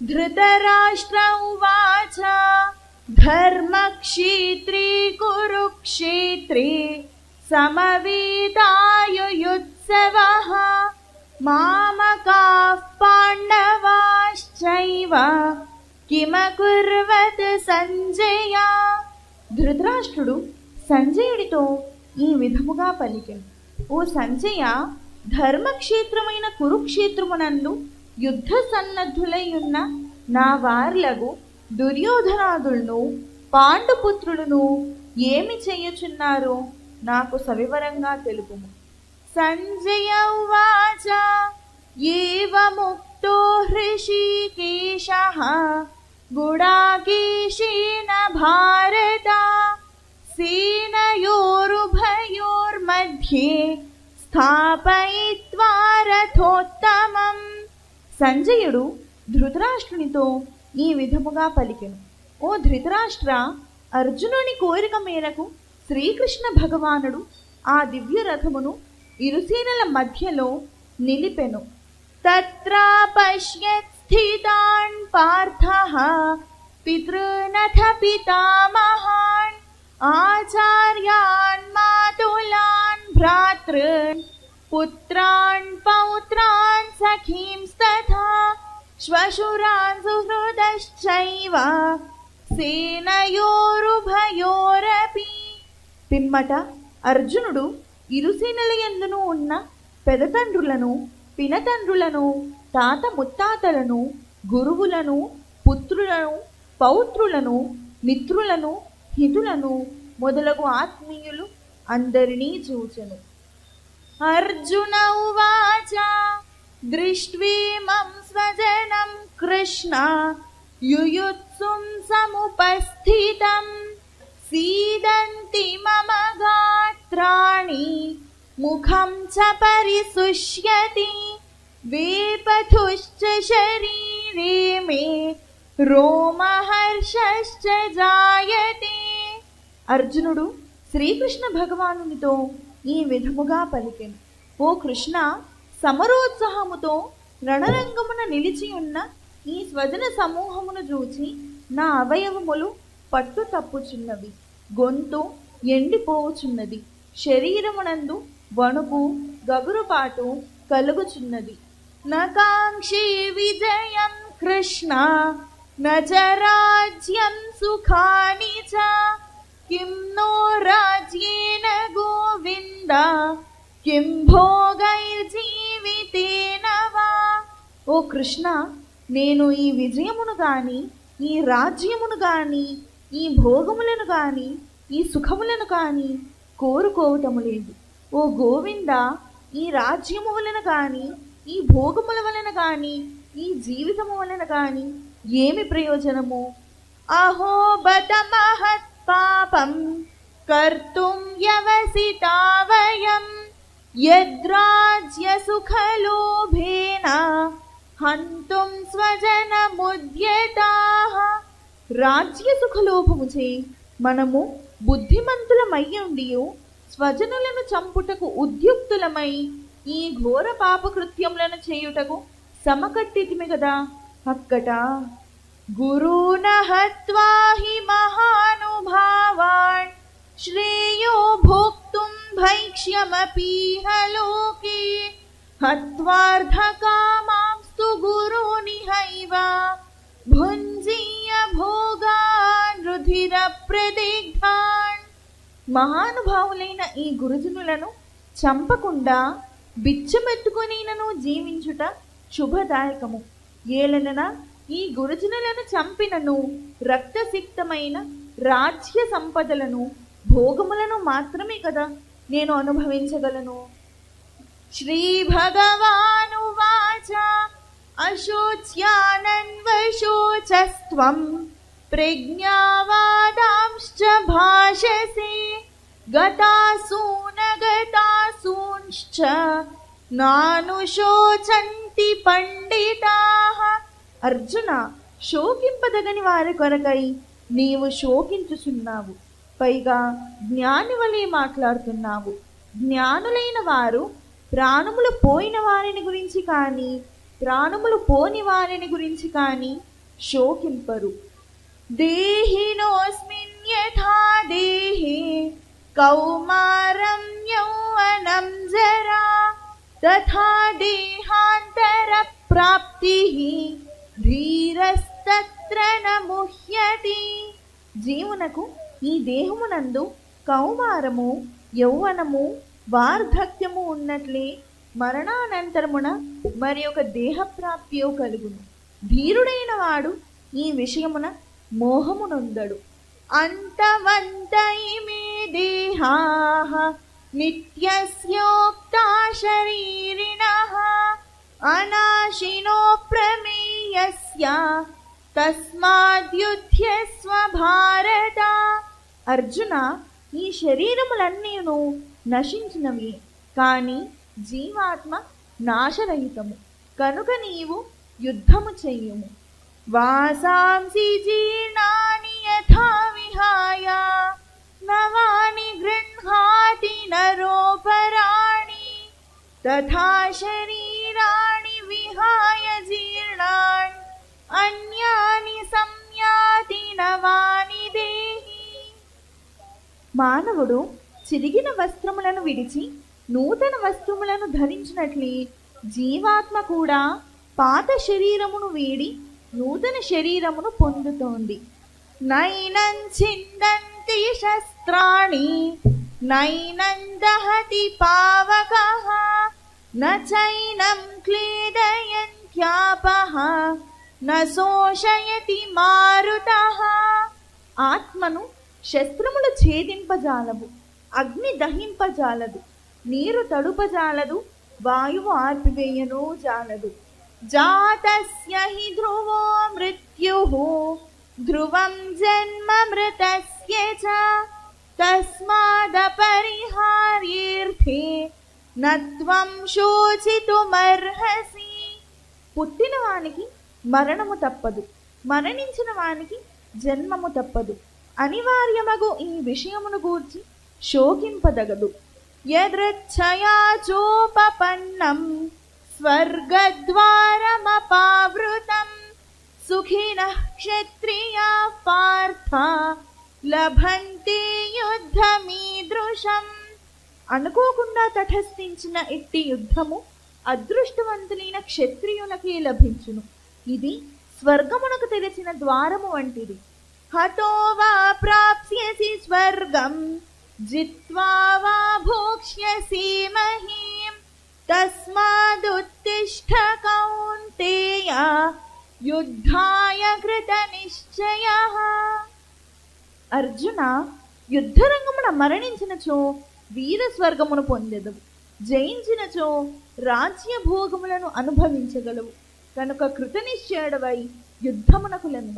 धृतराष्ट्र उवाच धर्मक्षेत्री कुरुक्षेत्रे समवेतायुयुत्सवः मामकाः पाण्डवाश्चैव కిమకుర్వత్ సంజయ ధృతరాష్ట్రుడు సంజయుడితో ఈ విధముగా పలికెను ఓ సంజయ ధర్మక్షేత్రమైన కురుక్షేత్రమునందు యుద్ధ సన్నద్ధులై ఉన్న నా వార్లగు దుర్యోధనాదులను పాండుపుత్రులను ఏమి చేయుచున్నారో? నాకు సవివరంగా తెలుపుము. సంజయ ఉవాచ ఏవముక్తో హృషికేశ గుడా సంజయుడు ధృతరాష్ట్రునితో ఈ విధముగా పలికెను. ఓ ధృతరాష్ట్ర అర్జునుని కోరిక మేరకు శ్రీకృష్ణ భగవానుడు ఆ దివ్య రథమును ఇరుసేనల మధ్యలో నిలిపెను. తత్ర పశ్యత్ స్థితాన్ పితృనథ పితామహాన్ ఆచార్య శ్వశురాన్ సుహృదశ్చైవ సేనయోరుభయోరపి పిమ్మట అర్జునుడు ఇరుసేనల ఎందునూ ఉన్న పెదతండ్రులను పినతండ్రులను తాత ముత్తాతలను గురువులను పుత్రులను పౌత్రులను మిత్రులను హితులను మొదలగు ఆత్మీయులు అందరినీ చూచెను. అర్జున ఉవాచ దృష్ట్వేమం స్వజనం కృష్ణ యుయుత్సుం సముపస్థితం సీదంతి మమ గాత్రాణి ముఖం చ పరిశుష్యతి వేపథుశ్చ శరీరే మే రోమహర్షశ్చ జాయతే అర్జునుడు శ్రీకృష్ణ భగవానునితో ఈ విధముగా పలికెను. ఓ కృష్ణ సమరోత్సాహముతో రణరంగమున నిలిచి ఉన్న ఈ స్వజన సమూహమును చూచి నా అవయవములు పట్టు తప్పుచున్నవి గొంతు ఎండిపోవుచున్నది శరీరమునందు వణుకు గగురుపాటు కలుగుచున్నది. నకాంక్షి విజయం కృష్ణ నజరాజ్యం సుఖాని చ కిం నో రాజ్యేన గోవింద కిం ఓ కృష్ణ నేను ఈ విజయమును గాని ఈ రాజ్యమును గాని ఈ భోగములను గాని ఈ సుఖములను గాని కోరుకోవటము లేదు. ఓ గోవింద ఈ రాజ్యము వలన గాని ఈ భోగముల వలన గాని ఈ జీవితము వలన గాని ఏమి ప్రయోజనము? అహో బత మహత్ పాపం కర్తుం యవసితావయం యద్రాజ్య సుఖలోభేన హంతుం స్వజనముద్యతాః రాజ్య సుఖలోభముచే మనము బుద్ధిమంతులమయ్యుండియు స్వజనులను చంపుటకు ఉద్యుక్తులమై ఈ ఘోర పాపకృత్యములను చేయుటకు సమకట్టితిమి కదా అక్కట. గురూన హి మహానుభావాన్ శ్రేయో భోక్తుం భైక్ష్యమపీహ లోకే హత్వార్థకామాంస్తు భుంజీయ భోగాన్ రుధిర ప్రదిగ్ధాన్ మహానుభావులైన ఈ గురుజనులను చంపకుండా బిచ్చమెత్తుకొనినను జీవించుట శుభదాయకము. ఏలనన ఈ గురుజనులను చంపినను రక్తసిక్తమైన రాజ్య సంపదలను భోగములను మాత్రమే కదా నేను అనుభవించగలను. శ్రీ భగవాను వాచా ప్రజ్ఞావాదాంశ్చ భాషసే గతాసూన గతాసూంశ్చ నానుశోచంతి పండితాః అర్జున శోకింపదగని వారి కొరకై నీవు శోకించుచున్నావు పైగా జ్ఞాని వలె మాట్లాడుతున్నావు. జ్ఞానులైన వారు ప్రాణములు పోయిన వారిని గురించి కానీ ప్రాణములు పోని వారిని గురించి కానీ శోకింపరు. దేహినోస్మిన్ యథా దేహే కౌమారం యౌవనం జరా తథా దేహాంతర ప్రాప్తి ధీరస్తత్ర న ముహ్యతి జీవునకు ఈ దేహమునందు కౌమారము యౌవనము వార్ధక్యము ఉన్నట్లే మరణానంతరమున మరి ఒక దేహప్రాప్తియో కలుగును. ధీరుడైన వాడు ఈ విషయమున మోహమునొందడు. అంతవంత ఇమే దేహా నిత్యస్యోక్తా శరీరిణః అనాశినో ప్రమేయస్య తస్మాద్యుధ్యస్వ భారత అర్జున ఈ శరీరములన్నీను నశించినవి. కానీ జీవాత్మ నాశరహితము. కనుక నీవు యుద్ధము చెయ్యము వాసాంసి జీర్ణాని యథా విహాయ. నవాని గృహాతి నరోపరాణి. తథా శరీరాణి విహాయ జీర్ణాని. అన్యాని సంయాతి నవాని దేహి. మానవుడు చిరిగిన వస్త్రములను విడిచి నూతన వస్త్రములను ధరించినట్లే జీవాత్మ కూడా పాత శరీరమును వీడి నూతన శరీరమును పొందుతోంది. నైనం చిందంతి శస్త్రాణి నైనం దహతి పావక న చైనం క్లేదయంత్యాపః న శోషయతి ఆత్మను శస్త్రములు ఛేదింపజాలవు అగ్ని దహింపజాలదు. నీరు తడుపజాలదు వాయువు ఆర్పివేయను జాలదు. జాతస్య హి ధ్రువో మృత్యు ధ్రువం జన్మ మృతస్య చ. తస్మాదపరిహార్యేర్థే నత్వం శోచితుమర్హసి. పుట్టిన వానికి మరణము తప్పదు మరణించిన వానికి జన్మము తప్పదు. అనివార్యమగు ఈ విషయమును గూర్చి శోకింపదగదు. యదృచ్ఛయా స్వర్గద్వారమపావృతం. సుఖిన క్షత్రియా పార్థ లభంతి యుద్ధమీదృశం. అనుకోకుండా తటస్థించిన ఇట్టి యుద్ధము అదృష్టవంతులైన క్షత్రియులకే లభించును. ఇది స్వర్గమునకు తెరిచిన ద్వారము వంటిది. హతో వా ప్రాప్స్యసి స్వర్గం. జిత్వా వా భోక్ష్యసి మహీం తస్మాదుత్తిష్ఠ కౌంతేయ యుద్ధాయ కృత నిశ్చయ అర్జున యుద్ధరంగమున మరణించినచో వీరస్వర్గమును పొందెదవు. జయించినచో రాజ్య భోగములను అనుభవించగలవు. కనుక కృతనిశ్చయుడవై యుద్ధమునకు లెమ్ము